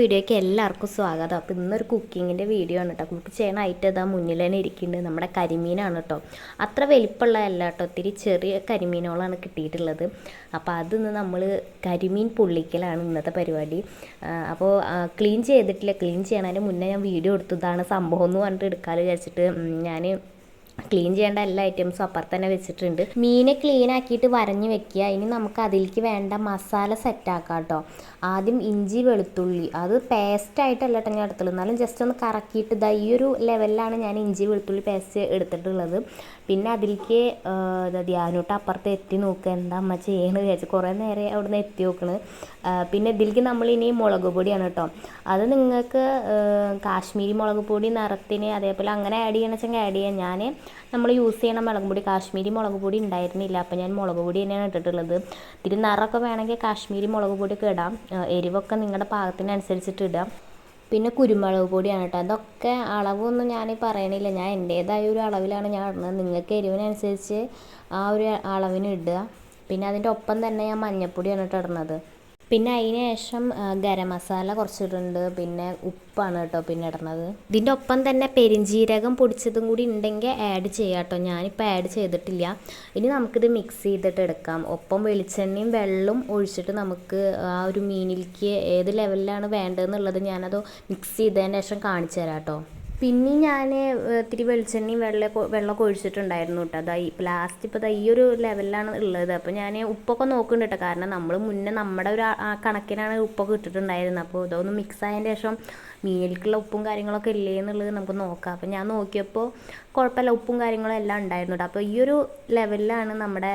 വീഡിയോയ്ക്ക് എല്ലാവർക്കും സ്വാഗതം. അപ്പോൾ ഇന്നൊരു കുക്കിങ്ങിന്റെ വീഡിയോ ആണ് കേട്ടോ കുക്ക് ചെയ്യണമായിട്ട് ഇതാ മുന്നിൽ തന്നെ ഇരിക്കുന്നുണ്ട്. നമ്മുടെ കരിമീനാണ് കേട്ടോ അത്ര വലിപ്പമുള്ളതല്ല കേട്ടോ ഒത്തിരി ചെറിയ കരിമീനുകളാണ് കിട്ടിയിട്ടുള്ളത്. അപ്പോൾ അതിന്ന് നമ്മൾ കരിമീൻ പൊള്ളിക്കലാണ് ഇന്നത്തെ പരിപാടി. അപ്പോൾ ക്ലീൻ ചെയ്തിട്ടില്ല. ക്ലീൻ ചെയ്യണതിന് മുന്നേ ഞാൻ വീഡിയോ എടുത്തതാണ് സംഭവം എന്ന് പറഞ്ഞിട്ട് എടുക്കാമെന്ന് വിചാരിച്ചിട്ട് ഞാൻ ക്ലീൻ ചെയ്യേണ്ട എല്ലാ ഐറ്റംസും അപ്പുറത്ത് തന്നെ വെച്ചിട്ടുണ്ട്. മീനെ ക്ലീൻ ആക്കിയിട്ട് വരഞ്ഞ് വെക്കുക. ഇനി നമുക്ക് അതിലേക്ക് വേണ്ട മസാല സെറ്റ് ആക്കാം കേട്ടോ. ആദ്യം ഇഞ്ചി വെളുത്തുള്ളി. അത് പേസ്റ്റായിട്ടല്ല കേട്ടോ ഞാൻ എടുത്തുള്ളൂ എന്നാലും ജസ്റ്റ് ഒന്ന് കറക്കിയിട്ട് ഇതാ ഈ ഒരു ലെവലിലാണ് ഞാൻ ഇഞ്ചി വെളുത്തുള്ളി പേസ്റ്റ് എടുത്തിട്ടുള്ളത്. പിന്നെ അതിലേക്ക് ധ്യാനോട്ട് അപ്പുറത്ത് എത്തി നോക്കുക എന്താ അമ്മ ചെയ്യണമെന്ന് വിചാരിച്ചു കുറേ നേരം അവിടെ നിന്ന് എത്തി നോക്കണ്. ആ, പിന്നെ ഇതിലേക്ക് നമ്മൾ ഇനി മുളക് പൊടിയാണ് കേട്ടോ. അത് നിങ്ങൾക്ക് കാശ്മീരി മുളക് പൊടി നിറത്തിന് അതേപോലെ അങ്ങനെ ആഡ് ചെയ്യണമെന്ന് ആഡ് ചെയ്യാം. ഞാൻ നമ്മൾ യൂസ് ചെയ്യണ മുളക് പൊടി കാശ്മീരി മുളക് പൊടി ഉണ്ടായിരുന്നില്ല. അപ്പോൾ ഞാൻ മുളക് പൊടി തന്നെയാണ് ഇട്ടിട്ടുള്ളത്. ഇത്തിരി നിറമൊക്കെ വേണമെങ്കിൽ കാശ്മീരി മുളക് പൊടിയൊക്കെ ഇടാം. എരിവൊക്കെ നിങ്ങളുടെ പാകത്തിനനുസരിച്ചിട്ട് ഇടാം. പിന്നെ കുരുമുളക് പൊടിയാണ് കേട്ടോ. അതൊക്കെ അളവൊന്നും ഞാൻ പറയണില്ല. ഞാൻ എന്റേതായ ഒരു അളവിലാണ് ഞാൻ ഇടുന്നത്. നിങ്ങൾക്ക് എരിവിനനുസരിച്ച് ആ ഒരു അളവിന് ഇടുക. പിന്നെ അതിന്റെ ഒപ്പം തന്നെ ഞാൻ മഞ്ഞൾപ്പൊടിയാണ് കേട്ടോ ഇടുന്നത്. പിന്നെ അതിന് ശേഷം ഗരം മസാല കുറച്ചിട്ടുണ്ട്. പിന്നെ ഉപ്പാണ് കേട്ടോ പിന്നെ ഇടുന്നത് ഇതിന്റെ ഒപ്പം തന്നെ പെരിഞ്ജീരകം പൊടിച്ചതും കൂടി ഉണ്ടെങ്കിൽ ആഡ് ചെയ്യാം കേട്ടോ. ഞാനിപ്പോൾ ആഡ് ചെയ്തിട്ടില്ല. ഇനി നമുക്കിത് മിക്സ് ചെയ്തിട്ട് എടുക്കാം. ഒപ്പം വെളിച്ചെണ്ണയും വെള്ളവും ഒഴിച്ചിട്ട് നമുക്ക് ആ ഒരു മീനിലേക്ക് ഏത് ലെവലിലാണ് വേണ്ടതെന്നുള്ളത് ഞാനത് മിക്സ് ചെയ്തതിന് ശേഷം കാണിച്ചു തരാം കേട്ടോ. പിന്നെ ഞാൻ ഇത്തിരി വെളിച്ചെണ്ണയും വെള്ള വെള്ളമൊക്കെ ഒഴിച്ചിട്ടുണ്ടായിരുന്നു കേട്ടോ. അതാ ഈ ലാസ്റ്റ് ഇപ്പോൾ ഈ ഒരു ലെവലിലാണ് ഉള്ളത്. അപ്പോൾ ഞാൻ ഉപ്പൊക്കെ നോക്കുന്നുണ്ട് കേട്ടോ. കാരണം നമ്മൾ മുന്നേ നമ്മുടെ ഒരു കണക്കിനാണ് ഉപ്പൊക്കെ ഇട്ടിട്ടുണ്ടായിരുന്നത് അപ്പോൾ ഇതൊന്ന് മിക്സ് ആയതിന് ശേഷം മീനിലേക്കുള്ള ഉപ്പും കാര്യങ്ങളൊക്കെ ഇല്ലേ എന്നുള്ളത് നമുക്ക് നോക്കാം. അപ്പോൾ ഞാൻ നോക്കിയപ്പോൾ കുഴപ്പമില്ല ഉപ്പും കാര്യങ്ങളും എല്ലാം ഉണ്ടായിരുന്നു കേട്ടോ. അപ്പോൾ ഈ ഒരു ലെവലിലാണ് നമ്മുടെ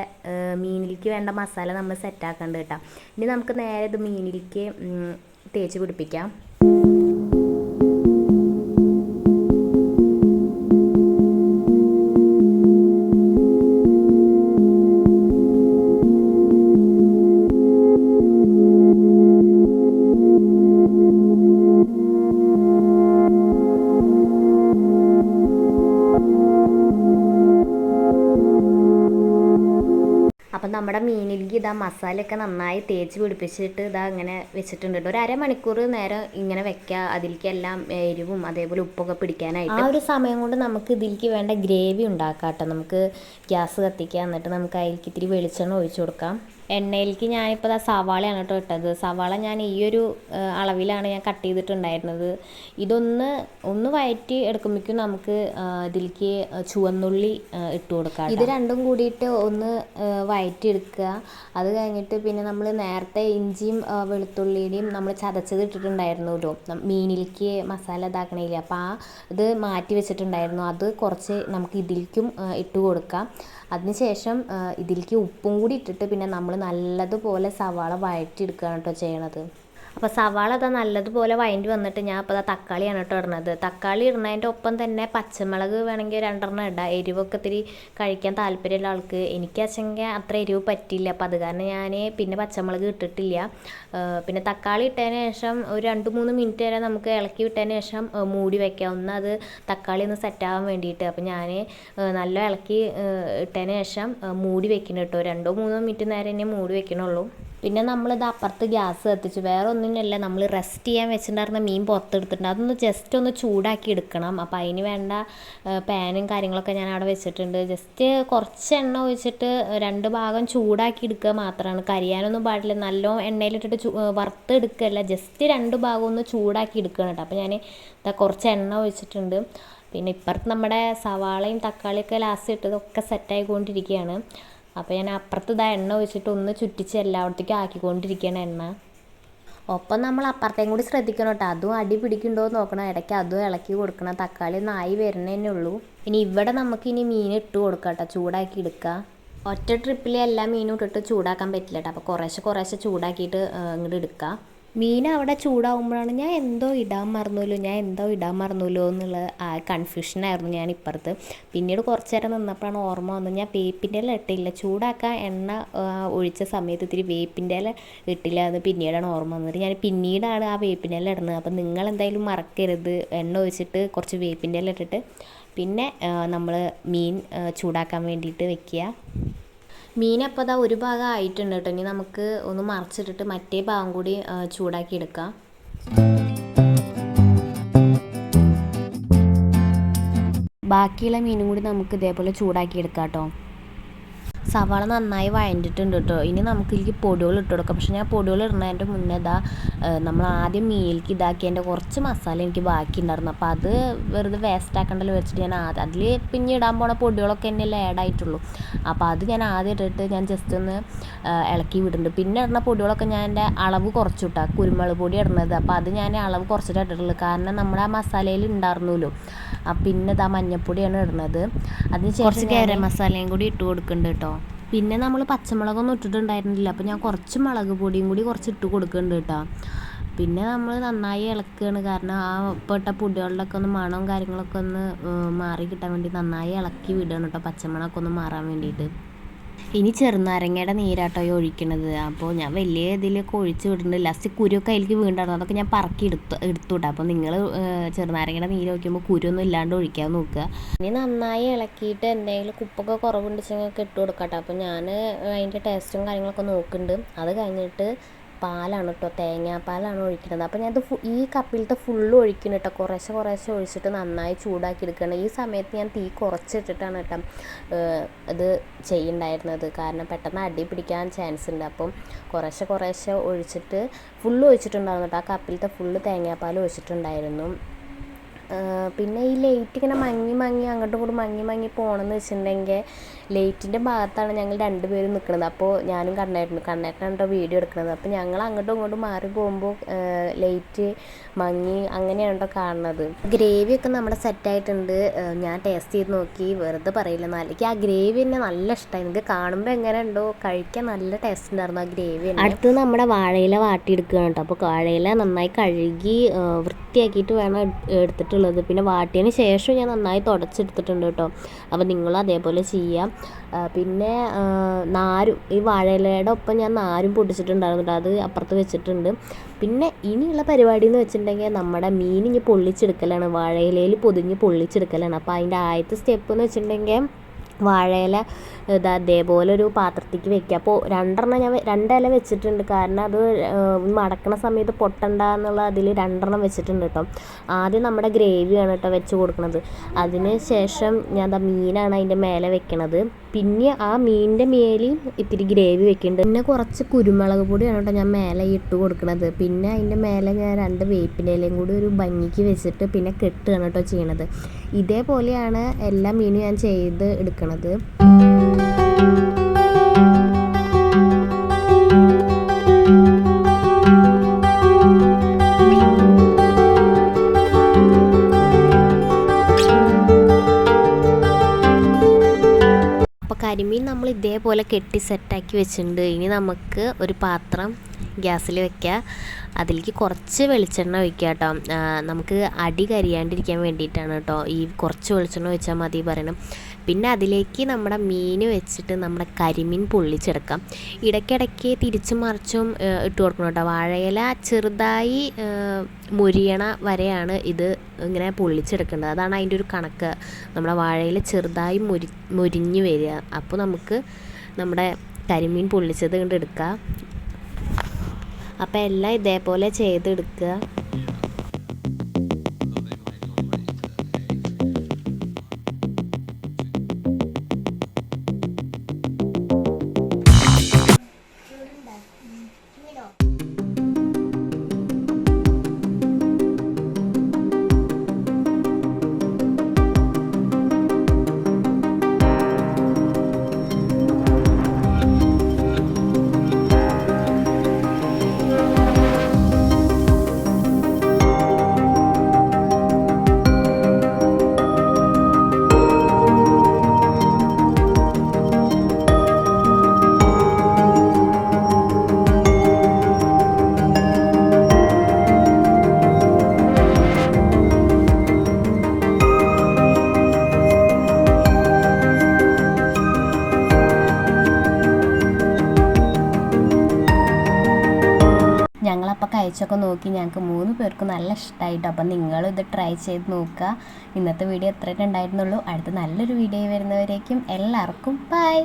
മീനിലേക്ക് വേണ്ട മസാല നമ്മൾ സെറ്റാക്കേണ്ടത് കേട്ടോ. ഇനി നമുക്ക് നേരെ ഇത് മീനിലേക്ക് തേച്ച് പിടിപ്പിക്കാം. ഇതാ മസാലയൊക്കെ നന്നായി തേച്ച് പിടിപ്പിച്ചിട്ട് ഇതാ ഇങ്ങനെ വെച്ചിട്ടുണ്ട് ഒരു അരമണിക്കൂർ നേരം ഇങ്ങനെ വെക്കുക അതിലേക്ക് എല്ലാം എരിവും അതേപോലെ ഉപ്പൊക്കെ പിടിക്കാനായിട്ട്. ആ ഒരു സമയം കൊണ്ട് നമുക്ക് ഇതിലേക്ക് വേണ്ട ഗ്രേവി ഉണ്ടാക്കാം കേട്ടോ. നമുക്ക് ഗ്യാസ് കത്തിക്കുക എന്നിട്ട് നമുക്ക് അതിലേക്ക് ഇത്തിരി വെളിച്ചെണ്ണ ഒഴിച്ചു കൊടുക്കാം. എണ്ണയിലേക്ക് ഞാനിപ്പോൾ ദാ സവാളയാണ് കേട്ടോ ഇട്ടത്. സവാള ഞാൻ ഈ ഒരു അളവിലാണ് ഞാൻ കട്ട് ചെയ്തിട്ടുണ്ടായിരുന്നത്. ഇതൊന്ന് ഒന്ന് വയറ്റി എടുക്കുമ്പോഴേക്കും നമുക്ക് ആ, ഇതിലേക്ക് ചുവന്നുള്ളി ആ, ഇട്ട് കൊടുക്കാം ഇത് രണ്ടും കൂടിയിട്ട് ഒന്ന് വയറ്റി എടുക്കുക. അത് കഴിഞ്ഞിട്ട് പിന്നെ നമ്മൾ നേരത്തെ ഇഞ്ചിയും ആ, വെളുത്തുള്ളിയുടെയും നമ്മൾ ചതച്ചത് ഇട്ടിട്ടുണ്ടായിരുന്നല്ലോ. നം- മീനിലേക്ക് മസാല ഇതാക്കണില്ല അപ്പോൾ ആ ഇത് മാറ്റി വെച്ചിട്ടുണ്ടായിരുന്നു. അത് കുറച്ച് നമുക്ക് ഇതിലേക്കും ആ, ഇട്ട് കൊടുക്കാം. അതിനുശേഷം ഇതിലേക്ക് ഉപ്പും കൂടി ഇട്ടിട്ട് പിന്നെ നമ്മൾ നല്ലതുപോലെ സവാള വഴറ്റിയെടുക്കുകയാണ് കേട്ടോ ചെയ്യണത്. അപ്പോൾ സവാള അതാ നല്ലതുപോലെ വഴണ്ടി വന്നിട്ട് ഞാൻ അപ്പോൾ തക്കാളിയാണ് കേട്ടോ ഇടുന്നത്. തക്കാളി ഇടുന്നതിന്റെ ഒപ്പം തന്നെ പച്ചമുളക് വേണമെങ്കിൽ രണ്ടെണ്ണം ഇടാം. എരിവൊക്കെ ഇത്തിരി കഴിക്കാൻ താല്പര്യമുള്ള ആൾക്ക് എനിക്ക് വെച്ചെങ്കിൽ അത്ര എരിവ് പറ്റില്ല അപ്പോൾ അത് കാരണം ഞാൻ പിന്നെ പച്ചമുളക് ഇട്ടിട്ടില്ല. പിന്നെ തക്കാളി ഇട്ടതിന് ശേഷം ഒരു രണ്ട് മൂന്ന് മിനിറ്റ് വരെ നമുക്ക് ഇളക്കി വിട്ടതിന് ശേഷം മൂടി വെക്കാം. ഒന്ന് അത് തക്കാളി ഒന്ന് സെറ്റാകാൻ വേണ്ടിയിട്ട്. അപ്പോൾ ഞാൻ നല്ല ഇളക്കി ഇട്ടതിന് ശേഷം മൂടി വെക്കണം കേട്ടോ. രണ്ടോ മൂന്നോ മിനിറ്റ് നേരം തന്നെ മൂടി വെക്കണുള്ളൂ. പിന്നെ നമ്മളിത് അപ്പുറത്ത് ഗ്യാസ് കത്തിച്ചു. വേറെ ഒന്നിനല്ല നമ്മൾ റെസ്റ്റ് ചെയ്യാൻ വെച്ചിട്ടുണ്ടായിരുന്ന മീൻ പുറത്തെടുത്തിട്ടുണ്ട്. അതൊന്ന് ജസ്റ്റ് ഒന്ന് ചൂടാക്കി എടുക്കണം. അപ്പോൾ അതിന് വേണ്ട പാനും കാര്യങ്ങളൊക്കെ ഞാൻ അവിടെ വെച്ചിട്ടുണ്ട്. ജസ്റ്റ് കുറച്ച് എണ്ണ ഒഴിച്ചിട്ട് രണ്ട് ഭാഗം ചൂടാക്കി എടുക്കുക മാത്രമാണ്. കരിയാനൊന്നും പാടില്ല. നല്ല എണ്ണയിലിട്ടിട്ട് ചു വറുത്തെടുക്കുകയല്ല. ജസ്റ്റ് രണ്ട് ഭാഗം ഒന്ന് ചൂടാക്കി എടുക്കുകയാണ് കേട്ടോ. അപ്പോൾ ഞാൻ ഇതാ കുറച്ച് എണ്ണ ഒഴിച്ചിട്ടുണ്ട്. പിന്നെ ഇപ്പുറത്ത് നമ്മുടെ സവാളയും തക്കാളിയൊക്കെ ലാസ്റ്റ് ഇട്ടതൊക്കെ സെറ്റായിക്കൊണ്ടിരിക്കുകയാണ് അപ്പോൾ ഞാൻ അപ്പുറത്ത് ഇതാ എണ്ണ ഒഴിച്ചിട്ട് ഒന്ന് ചുറ്റിച്ച് എല്ലായിടത്തേക്കും ആക്കിക്കൊണ്ടിരിക്കുകയാണ് എണ്ണ. ഒപ്പം നമ്മൾ അപ്പുറത്തേയും കൂടി ശ്രദ്ധിക്കണം കേട്ടോ. അതും അടി പിടിക്കുന്നുണ്ടോ എന്ന് നോക്കണം. ഇടയ്ക്ക് അതും ഇളക്കി കൊടുക്കണം. തക്കാളി നായി വരുന്നതന്നെ ഉള്ളൂ. ഇനി ഇവിടെ നമുക്ക് ഇനി മീൻ ഇട്ട് കൊടുക്കാം കേട്ടോ. ചൂടാക്കി എടുക്കുക ഒറ്റ ട്രിപ്പിൽ എല്ലാ മീനും ഇട്ടിട്ട് ചൂടാക്കാൻ പറ്റില്ല കേട്ടോ. അപ്പോൾ കുറേശ്ശെ കുറേശ്ശെ ചൂടാക്കിയിട്ട് ഇങ്ങോട്ട് എടുക്കുക മീൻ അവിടെ ചൂടാവുമ്പോഴാണ് ഞാൻ എന്തോ ഇടാൻ മറന്നുല്ലോ ഞാൻ എന്തോ ഇടാൻ മറന്നുല്ലോ എന്നുള്ള ആ കൺഫ്യൂഷനായിരുന്നു ഞാൻ ഇപ്പുറത്ത്. പിന്നീട് കുറച്ച് നേരം നിന്നപ്പോഴാണ് ഓർമ്മ വന്നത് ഞാൻ വേപ്പിന്റെ ഇല ഇട്ടില്ല. ചൂടാക്കാൻ എണ്ണ ഒഴിച്ച സമയത്ത് ഇത്തിരി വേപ്പിന്റെ ഇല ഇട്ടില്ല എന്ന് പിന്നീടാണ് ഓർമ്മ വന്നത്. ഞാൻ പിന്നീടാണ് ആ വേപ്പിന്റെ ഇല ഇടുന്നത്. അപ്പം നിങ്ങൾ എന്തായാലും മറക്കരുത്. എണ്ണ ഒഴിച്ചിട്ട് കുറച്ച് വേപ്പിന്റെ ഇല ഇട്ടിട്ട്. പിന്നെ നമ്മൾ മീൻ ചൂടാക്കാൻ വേണ്ടിയിട്ട് വെക്കുക. മീൻ അപ്പോൾ അതാ ഒരു ഭാഗം ആയിട്ടുണ്ട് കേട്ടോ. ഇനി നമുക്ക് ഒന്ന് മറച്ചിട്ടിട്ട് മറ്റേ ഭാഗം കൂടി ചൂടാക്കി എടുക്കാം. ബാക്കിയുള്ള മീനും കൂടി നമുക്ക് ഇതേപോലെ ചൂടാക്കി എടുക്കാം കേട്ടോ. സവാള നന്നായി വഴണ്ടിട്ടുണ്ട് കേട്ടോ. ഇനി നമുക്ക് എനിക്ക് പൊടികൾ ഇട്ട് കൊടുക്കാം. പക്ഷെ ഞാൻ പൊടികൾ ഇടുന്നതിന്റെ മുന്നേ ഇതാ നമ്മൾ ആദ്യം മീലിക്ക് ഇതാക്കിയതിന്റെ കുറച്ച് മസാല എനിക്ക് ബാക്കി ഉണ്ടായിരുന്നു അപ്പോൾ അത് വെറുതെ വേസ്റ്റ് ആക്കണ്ടല്ലോ വെച്ചിട്ട് ഞാൻ ആദ്യം അതിൽ പിന്നെ ഇടാൻ പോണ പൊടികളൊക്കെ തന്നെയല്ലേ ആഡ് ആയിട്ടുള്ളൂ. അപ്പോൾ അത് ഞാൻ ആദ്യം ഇട്ടിട്ട് ഞാൻ ജസ്റ്റ് ഒന്ന് ഇളക്കി വിടുന്നുണ്ട്. പിന്നെ ഇടുന്ന പൊടികളൊക്കെ ഞാൻ എന്റെ അളവ് കുറച്ചു കിട്ടാം കുരുമുളക് പൊടി ഇടുന്നത്. അപ്പോൾ അത് ഞാൻ അളവ് കുറച്ചിട്ട് ഇട്ടിട്ടുള്ളൂ. കാരണം നമ്മുടെ ആ മസാലയിൽ ഉണ്ടായിരുന്നല്ലോ. പിന്നെ ഇതാ മഞ്ഞപ്പൊടിയാണ് ഇടുന്നത്. അതിന് കുറച്ച് കേര മസാലയും കൂടി ഇട്ട് കൊടുക്കുന്നുണ്ട് കേട്ടോ. പിന്നെ നമ്മൾ പച്ചമുളകൊന്നും ഇട്ടിട്ടുണ്ടായിരുന്നില്ല. അപ്പോൾ ഞാൻ കുറച്ച് മുളക് പൊടിയും കൂടി കുറച്ച് ഇട്ട് കൊടുക്കുന്നുണ്ട് കേട്ടോ. പിന്നെ നമ്മൾ നന്നായി ഇളക്കുകയാണ് കാരണം ആ പെട്ട പൊടികളിലൊക്കെ ഒന്ന് മണവും കാര്യങ്ങളൊക്കെ ഒന്ന് മാറി കിട്ടാൻ വേണ്ടി നന്നായി ഇളക്കി വിടുകയാണ് കേട്ടോ. പച്ചമണമൊക്കെ ഒന്ന് മാറാൻ വേണ്ടിയിട്ട്. ഇനി ചെറുനാരങ്ങയുടെ നീരാട്ടോ ഒഴിക്കണത്. അപ്പോൾ ഞാൻ വലിയ ഇതിലൊക്കെ ഒഴിച്ച് വിടുന്നുണ്ട് ലാസ്റ്റ് കുരുവൊക്കെ അതിലേക്ക് വീണ്ടായിരുന്നു അതൊക്കെ ഞാൻ പറക്കി എടുത്തു എടുത്തുവിട്ടാ അപ്പോൾ നിങ്ങൾ ചെറുനാരങ്ങയുടെ നീര് ഒഴിക്കുമ്പോൾ കുരുവൊന്നും ഇല്ലാണ്ട് ഒഴിക്കാൻ നോക്കുക. ഇനി നന്നായി ഇളക്കിയിട്ട് എന്തെങ്കിലും കുപ്പൊക്കെ കുറവുണ്ടെങ്കിൽ ഇട്ട് കൊടുക്കട്ടെ അപ്പോൾ ഞാൻ അതിന്റെ ടേസ്റ്റും കാര്യങ്ങളൊക്കെ നോക്കുന്നുണ്ട്. അത് കഴിഞ്ഞിട്ട് പാലാണ് കേട്ടോ തേങ്ങാപ്പാലാണ് ഒഴിക്കുന്നത്. അപ്പോൾ ഞാനത് ഈ കപ്പിലത്തെ ഫുള്ള് ഒഴിക്കണം കേട്ടോ കുറേശ്ശെ കുറേശ്ശെ ഒഴിച്ചിട്ട് നന്നായി ചൂടാക്കി എടുക്കണം. ഈ സമയത്ത് ഞാൻ തീ കുറച്ചിട്ടിട്ടാണ് കേട്ടോ ഇത് ചെയ്യുന്നുണ്ടായിരുന്നത് കാരണം പെട്ടെന്ന് അടി പിടിക്കാൻ ചാൻസ് ഉണ്ട് അപ്പം കുറേശ്ശെ കുറേശ്ശെ ഒഴിച്ചിട്ട് ഫുള്ള് ഒഴിച്ചിട്ടുണ്ടായിരുന്നു കേട്ടോ ആ കപ്പിലത്തെ ഫുള്ള് തേങ്ങാപ്പാൽ ഒഴിച്ചിട്ടുണ്ടായിരുന്നു. പിന്നെ ഈ ലൈറ്റ് ഇങ്ങനെ മങ്ങി മങ്ങി അങ്ങോട്ടും കൂടി മങ്ങി മങ്ങി പോകണമെന്ന് വെച്ചിട്ടുണ്ടെങ്കിൽ ലൈറ്റിന്റെ ഭാഗത്താണ് ഞങ്ങൾ രണ്ടുപേരും നിൽക്കുന്നത്. അപ്പോൾ ഞാനും കണ്ണേട്ടനും കണ്ണേട്ടനാണ് കേട്ടോ വീഡിയോ എടുക്കുന്നത്. അപ്പോൾ ഞങ്ങൾ അങ്ങോട്ടും ഇങ്ങോട്ടും മാറി പോകുമ്പോൾ ലൈറ്റ് മങ്ങി അങ്ങനെയാണ് കേട്ടോ കാണുന്നത്. ഗ്രേവിയൊക്കെ നമ്മുടെ സെറ്റായിട്ടുണ്ട് ഞാൻ ടേസ്റ്റ് ചെയ്ത് നോക്കി. വെറുതെ പറയില്ല. നല്ല ആ ഗ്രേവി തന്നെ നല്ല ഇഷ്ടമായി എനിക്ക് കാണുമ്പോൾ എങ്ങനെ ഉണ്ടോ? കഴിക്കാൻ നല്ല ടേസ്റ്റ് ഉണ്ടായിരുന്നു ആ ഗ്രേവി അടുത്ത് നമ്മുടെ വാഴയില വാട്ടിയെടുക്കുകയാണ് കേട്ടോ. അപ്പോൾ വാഴയില നന്നായി കഴുകി വൃത്തിയാക്കിയിട്ട് വേണം എടുത്തിട്ടുള്ളത്. പിന്നെ വാട്ടിയതിന് ശേഷം ഞാൻ നന്നായി തുടച്ചെടുത്തിട്ടുണ്ട് കേട്ടോ. അപ്പോൾ നിങ്ങളും അതേപോലെ ചെയ്യാം. പിന്നെ നാരും. ഈ വാഴയിലയുടെ ഒപ്പം ഞാൻ നാരും പൊട്ടിച്ചിട്ടുണ്ടായിരുന്നു അത് അപ്പുറത്ത് വെച്ചിട്ടുണ്ട്. പിന്നെ ഇനിയുള്ള പരിപാടി എന്ന് വെച്ചിട്ടുണ്ടെങ്കിൽ നമ്മുടെ മീൻ ഇനി പൊള്ളിച്ചെടുക്കലാണ്. വാഴയിലയിൽ പൊതിഞ്ഞ് പൊള്ളിച്ചെടുക്കലാണ്. അപ്പോൾ അതിന്റെ ആദ്യത്തെ സ്റ്റെപ്പ് എന്ന് വെച്ചിട്ടുണ്ടെങ്കിൽ വാഴയില ഇതാ അതേപോലെ ഒരു പാത്രത്തേക്ക് വെക്കുക. അപ്പോൾ രണ്ടെണ്ണം ഞാൻ രണ്ടില വെച്ചിട്ടുണ്ട്. കാരണം അത് മടക്കണ സമയത്ത് പൊട്ടണ്ട എന്നുള്ള അതിൽ രണ്ടെണ്ണം വെച്ചിട്ടുണ്ട് കേട്ടോ. ആദ്യം നമ്മുടെ ഗ്രേവിയാണ് കേട്ടോ വെച്ച് കൊടുക്കുന്നത് അതിന് ശേഷം ഞാൻ എന്താ മീനാണ് അതിന്റെ മേലെ വെക്കണത്. പിന്നെ ആ മീനിന്റെ മേലിൽ ഇത്തിരി ഗ്രേവി വെക്കുന്നുണ്ട്. പിന്നെ കുറച്ച് കുരുമുളക് പൊടിയാണ് കേട്ടോ ഞാൻ മേലെ ഇട്ട് കൊടുക്കുന്നത് പിന്നെ അതിന്റെ മേലെ ഞാൻ രണ്ട് വേപ്പിന്റെ ഇലയും കൂടി ഒരു ഭംഗിക്ക് വെച്ചിട്ട് പിന്നെ കെട്ടുകയാണ് കേട്ടോ ചെയ്യണത്. ഇതേപോലെയാണ് എല്ലാ മീനും ഞാൻ ചെയ്ത് എടുക്കണത്. ഇതേപോലെ കെട്ടി സെറ്റാക്കി വെച്ചിട്ടുണ്ട്. ഇനി നമുക്ക് ഒരു പാത്രം ഗ്യാസിൽ വെക്കുക അതിലേക്ക് കുറച്ച് വെളിച്ചെണ്ണ ഒഴിക്കുക കേട്ടോ നമുക്ക് അടി കരിയാണ്ടിരിക്കാൻ വേണ്ടിയിട്ടാണ് കേട്ടോ ഈ കുറച്ച് വെളിച്ചെണ്ണ ഒഴിച്ചാൽ മതി പറയണം. പിന്നെ അതിലേക്ക് നമ്മുടെ മീൻ വെച്ചിട്ട് നമ്മുടെ കരിമീൻ പൊള്ളിച്ചെടുക്കാം. ഇടയ്ക്കിടയ്ക്ക് തിരിച്ചു മറിച്ചും ഇട്ട് കൊടുക്കണം കേട്ടോ വാഴയില ചെറുതായി മുരിയണ വരെയാണ് ഇത് ഇങ്ങനെ പൊള്ളിച്ചെടുക്കേണ്ടത്. അതാണ് അതിന്റെ ഒരു കണക്ക്. നമ്മുടെ വാഴയില ചെറുതായി മുരി മുരിഞ്ഞ് വരിക. അപ്പോൾ നമുക്ക് നമ്മുടെ കരിമീൻ പൊള്ളിച്ചത് കൊണ്ട് എടുക്കുക അപ്പോൾ എല്ലാം ഇതേപോലെ ചെയ്തെടുക്കുക കഴിച്ചൊക്കെ നോക്കി ഞങ്ങൾക്ക് മൂന്ന് പേർക്ക് നല്ല ഇഷ്ടമായിട്ടോ അപ്പം നിങ്ങളും ഇത് ട്രൈ ചെയ്ത് നോക്കുക. ഇന്നത്തെ വീഡിയോ എത്രയൊക്കെ ഉണ്ടായിരുന്നുള്ളൂ. അടുത്ത നല്ലൊരു വീഡിയോ വരുന്നവരേക്കും എല്ലാവർക്കും ബൈ